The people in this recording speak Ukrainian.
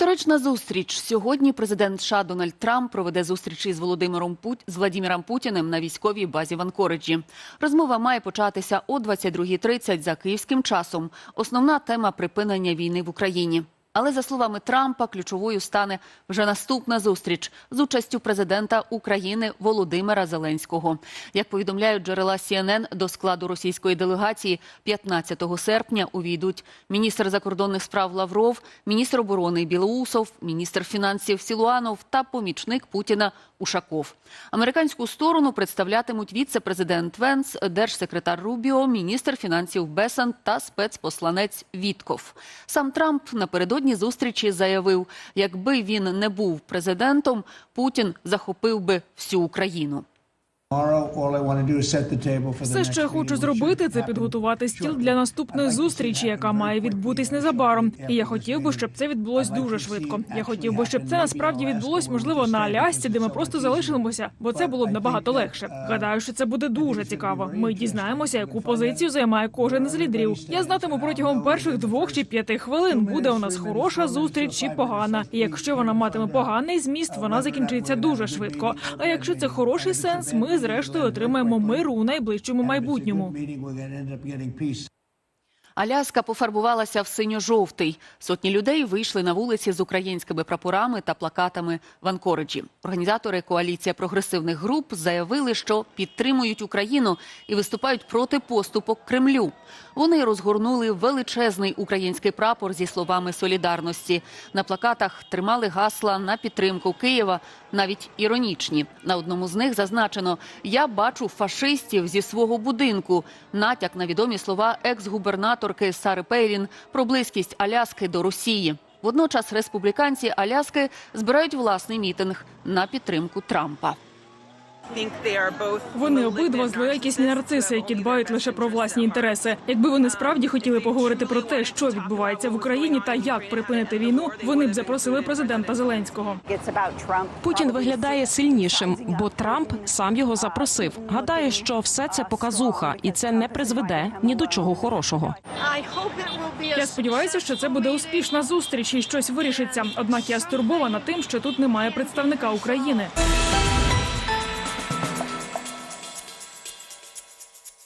Історична зустріч сьогодні. Президент США Дональд Трамп проведе зустріч із Володимиром Пут... з Владіміром Путіним на військовій базі в Анкориджі. Розмова має початися о 22.30 за київським часом. Основна тема припинення війни в Україні. Але за словами Трампа, ключовою стане вже наступна зустріч з участю президента України Володимира Зеленського. Як повідомляють джерела CNN, до складу російської делегації 15 серпня увійдуть міністр закордонних справ Лавров, міністр оборони Білоусов, міністр фінансів Сілуанов та помічник Путіна Ушаков. Американську сторону представлятимуть віце-президент Венс, держсекретар Рубіо, міністр фінансів Бесан та спецпосланець Вітков. Сам Трамп напередодні зустрічі заявив, якби він не був президентом, Путін захопив би всю Україну. Все, що я хочу зробити, це підготувати стіл для наступної зустрічі, яка має відбутись незабаром. І я хотів би, щоб це відбулось дуже швидко. Я хотів би, щоб це насправді відбулось, можливо, на Алясці, де ми просто залишимося, бо це було б набагато легше. Гадаю, що це буде дуже цікаво. Ми дізнаємося, яку позицію займає кожен з лідерів. Я знатиму протягом перших двох чи п'яти хвилин, буде у нас хороша зустріч чи погана. І якщо вона матиме поганий зміст, вона закінчиться дуже швидко. А якщо це хороший сенс, ми зрештою отримаємо миру у найближчому майбутньому. Аляска пофарбувалася в синьо-жовтий. Сотні людей вийшли на вулиці з українськими прапорами та плакатами в Анкориджі. Організатори коаліція прогресивних груп заявили, що підтримують Україну і виступають проти поступок Кремлю. Вони розгорнули величезний український прапор зі словами солідарності. На плакатах тримали гасла на підтримку Києва, навіть іронічні. На одному з них зазначено: Я бачу фашистів зі свого будинку. Натяк на відомі слова екс-губернаторки Сари Пейлін про близькість Аляски до Росії. Водночас республіканці Аляски збирають власний мітинг на підтримку Трампа. Вони обидва злоякісні нарциси, які дбають лише про власні інтереси. Якби вони справді хотіли поговорити про те, що відбувається в Україні та як припинити війну, вони б запросили президента Зеленського. Путін виглядає сильнішим, бо Трамп сам його запросив. Гадаю, що все це показуха, і це не призведе ні до чого хорошого. Я сподіваюся, що це буде успішна зустріч і щось вирішиться. Однак я стурбована тим, що тут немає представника України.